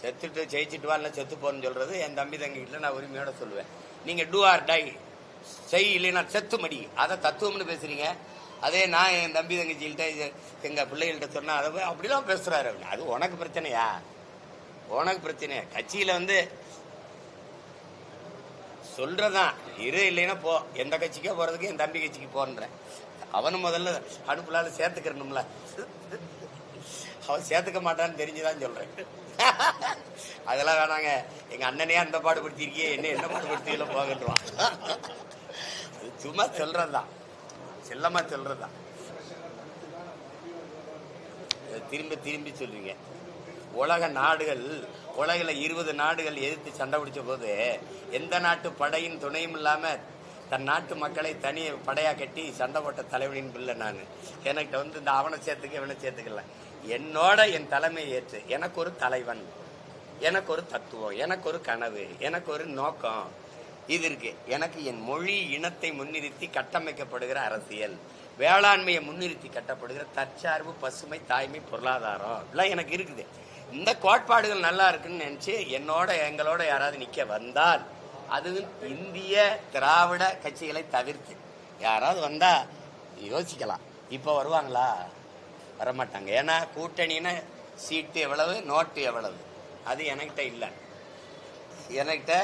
செத்துட்டு ஜெயிச்சுட்டு வரல செத்து போன்னு சொல்றது என் தம்பி தங்கிட்ட நான் உரிமையோட சொல்லுவேன். நீங்க டூ ஆர் டை செய் இல்லைன்னா செத்து மடி. அதை தத்துவம்னு பேசுறீங்க. அதே நான் என் தம்பி தங்கச்சிகிட்ட இது எங்க பிள்ளைகள்கிட்ட சொன்னா அதை அப்படிலாம் பேசுறாரு அது உனக்கு பிரச்சனையா? உனக்கு பிரச்சனையா? கட்சியில வந்து சொல்றதான். இரு இல்லைன்னா போ. எந்த கட்சிக்கோ போறதுக்கு என் தம்பி கட்சிக்கு போன்றேன். அவனும் முதல்ல அடுப்புலால சேர்த்துக்கிறணும்ல. அவன் சேர்த்துக்க மாட்டான்னு தெரிஞ்சுதான் சொல்றேன். அதெல்லாம் வேணாங்க. எங்க அண்ணனே அந்த பாடுபடுத்திருக்கியே என்ன என்ன பாடுபடுத்தியில போகட்டுவான் அது சும்மா செல்றதுதான். செல்லமா செல்றதுதான். திரும்பி திரும்பி சொல்றீங்க. உலக நாடுகள் உலகில் இருபது நாடுகள் எதிர்த்து சண்டை பிடிச்ச போது எந்த நாட்டு படையின் துணையும் இல்லாம தன் நாட்டு மக்களை தனி படையா கட்டி சண்டை போட்ட தலைவனின் பிள்ளை நான். என்கிட்ட வந்து இந்த அவனை சேர்த்துக்க இவனை சேர்த்துக்கல. என்னோட என் தலைமை ஏற்று எனக்கு ஒரு தலைவன் எனக்கு ஒரு தத்துவம் எனக்கு ஒரு கனவு எனக்கு ஒரு நோக்கம். இது இருக்கு. எனக்கு என் மொழி இனத்தை முன்னிறுத்தி கட்டமைக்கப்படுகிற அரசியல். வேளாண்மையை முன்னிறுத்தி கட்டப்படுகிற தற்சார்பு பசுமை தாய்மை பொருளாதாரம். இதெல்லாம் எனக்கு இருக்குது. இந்த கோட்பாடுகள் நல்லா இருக்குன்னு நினச்சி என்னோட எங்களோட யாராவது நிற்க வந்தால் அதுவும் இந்திய திராவிட கட்சிகளை தவிர்த்து. யாராவது வந்தால் யோசிக்கலாம். இப்போ வருவாங்களா? வரமாட்டாங்க. ஏன்னா கூட்டணின்னா சீட்டு எவ்வளவு நோட்டு எவ்வளவு? அது என்கிட்ட இல்லை. என்கிட்ட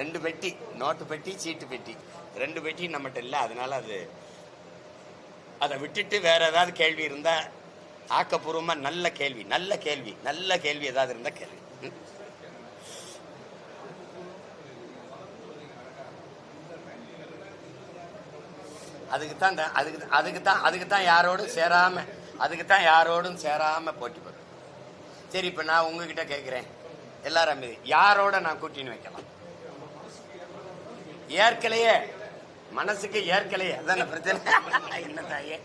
ரெண்டு பெட்டி நோட்டு பெட்டி சீட்டு பெட்டி. ரெண்டு பெட்டி நம்மகிட்ட இல்லை. அதனால அது அதை விட்டுட்டு வேற ஏதாவது கேள்வி இருந்தா ஆக்கப்பூர்வமா நல்ல கேள்வி நல்ல கேள்வி நல்ல கேள்வி ஏதாவது இருந்தா கேள்வி அதுக்கு தான் அதுக்கு அதுக்கு தான் அதுக்கு தான் யாரோடும் சேராமல் அதுக்கு தான் யாரோடும் சேராம போட்டி போடுறேன் சரி இப்ப நான் உங்ககிட்ட கேட்கிறேன் எல்லாரும் மீது யாரோட நான் கூட்டின்னு வைக்கலாம்? ஏற்கலையே. மனசுக்கு ஏற்கலையே. அதான பிரச்சனை? என்ன தாயே?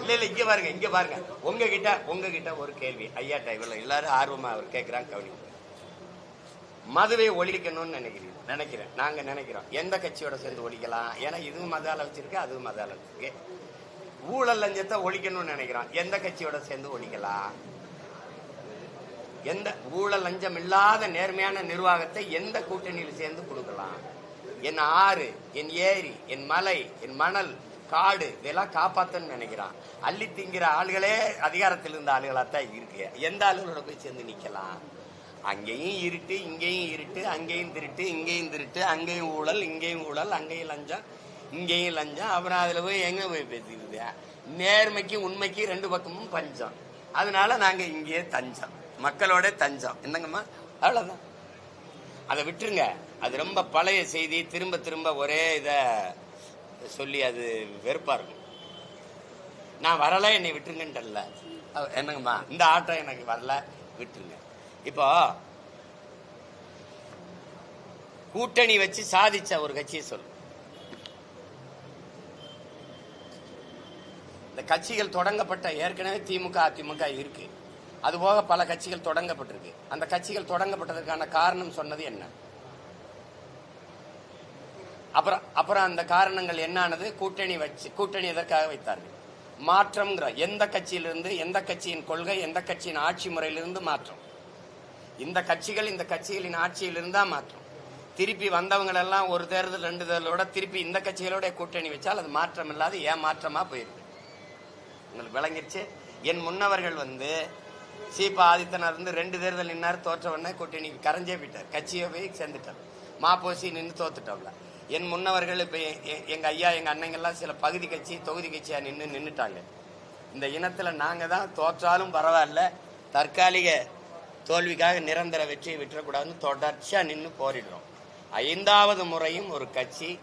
இல்ல இல்ல இங்க பாருங்க இங்க பாருங்க. உங்ககிட்ட உங்ககிட்ட ஒரு கேள்வி. ஐயா இவ்வளவு எல்லாரும் ஆர்வமா அவர் கேட்கிறாங்க கவனி மதுவை ஒழிக்கணும்னு நினைக்கிறீங்க? நினைக்கிறேன். நாங்க நினைக்கிறோம். எந்த கட்சியோட சேர்ந்து ஒழிக்கலாம்? ஏன்னா இதுவும் மதால வச்சிருக்கு அதுவும் மதால வச்சிருக்கு ஊழல் லஞ்சத்தை ஒழிக்கணும்னு நினைக்கிறான். எந்த கட்சியோட சேர்ந்து ஒழிக்கலாம்? எந்த ஊழல் லஞ்சம் இல்லாத நேர்மையான நிர்வாகத்தை எந்த கூட்டணியில் சேர்ந்து கொடுக்கலாம்? என் ஆறு என் ஏரி என் மலை என் மணல் காடு இதெல்லாம் காப்பாத்தன்னு நினைக்கிறான். அள்ளி திங்கிற ஆளுகளே அதிகாரத்தில் இருந்த ஆளுகளாத்தான் இருக்கு. எந்த ஆளுகளோட போய் சேர்ந்து நிக்கலாம் அங்கேயும் இருட்டு இங்கேயும் இருட்டு அங்கேயும் திருட்டு இங்கேயும் திருட்டு அங்கேயும் ஊழல் இங்கேயும் ஊழல் அங்கேயும் லஞ்சம். இங்கேயும் லஞ்சம் அப்புறம் அதில் போய் எங்கே போய் பேசிக்கிறது நேர்மைக்கு உண்மைக்கு ரெண்டு பக்கமும் பஞ்சம். அதனால நாங்கள் இங்கேயே தஞ்சம். மக்களோட தஞ்சம். என்னங்கம்மா? அவ்வளோதான் அதை விட்டுருங்க. அது ரொம்ப பழைய செய்தி. திரும்ப திரும்ப ஒரே இதை சொல்லி அது வெறுப்பாக இருக்கும். நான் வரல என்னை விட்டுருங்கன்றல என்னங்கம்மா? இந்த ஆட்டம் எனக்கு வரல. விட்டுருங்க. இப்போ கூட்டணி வச்சு சாதிச்ச ஒரு கட்சியை சொல்லு இந்த கட்சிகள் தொடங்கப்பட்ட ஏற்கனவே திமுக அதிமுக இருக்கு. அதுபோக பல கட்சிகள் தொடங்கப்பட்டிருக்கு. அந்த கட்சிகள் தொடங்கப்பட்டதற்கான காரணம் சொன்னது என்ன? அப்புறம் அப்புறம் அந்த காரணங்கள் என்னானது? கூட்டணி வச்சு கூட்டணி எதற்காக வைத்தார்கள்? மாற்றம்ங்கிற எந்த கட்சியிலிருந்து எந்த கட்சியின் கொள்கை எந்த கட்சியின் ஆட்சி முறையிலிருந்து மாற்றம்? இந்த கட்சிகள் இந்த கட்சிகளின் ஆட்சியிலிருந்து தான் மாற்றம். திருப்பி வந்தவங்களெல்லாம் ஒரு தேர்தல் ரெண்டு தேர்தலோட திருப்பி இந்த கட்சிகளோட கூட்டணி வச்சால் அது மாற்றம் இல்லாத ஏமாற்றமா போயிருக்கு. உங்களுக்கு விளங்கிருச்சு என் முன்னவர்கள் வந்து சீபா ஆதித்தனார் இருந்து ரெண்டு தேர்தல் நின்னார் தோற்ற உடனே கூட்டணி கரைஞ்சே போயிட்டார். கட்சியை போய் சேர்ந்துட்டார். மாப்போசி நின்று தோத்துட்டோம்ல. என் முன்னவர்கள் இப்போ எ- ஐயா எங்கள் அண்ணங்கள்லாம் சில பகுதி கட்சி தொகுதி கட்சியாக நின்று நின்றுட்டாங்க இந்த இனத்தில் நாங்கள் தான் தோற்றாலும் பரவாயில்ல தற்காலிக தோல்விக்காக நிரந்தர வெற்றியை விட்டுறக்கூடாதுன்னு தொடர்ச்சியாக நின்று போரிடுறோம். ஐந்தாவது முறையும் ஒரு கட்சி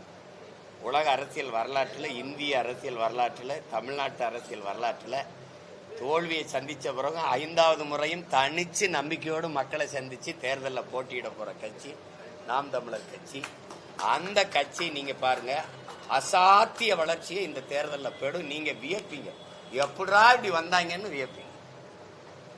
உலக அரசியல் வரலாற்றில் இந்திய அரசியல் வரலாற்றில் தமிழ்நாட்டு அரசியல் வரலாற்றில் தோல்வியை சந்தித்த பிறகு ஐந்தாவது முறையும் தனித்து நம்பிக்கையோடு மக்களை சந்தித்து தேர்தலில் போட்டியிட போகிற கட்சி நாம் தமிழர் கட்சி. அந்த கட்சி நீங்கள் பாருங்கள் அசாத்திய வளர்ச்சியை இந்த தேர்தலில் போயிடும் நீங்கள் வியப்பீங்க. எப்படா இப்படி வந்தாங்கன்னு வியப்பீங்க.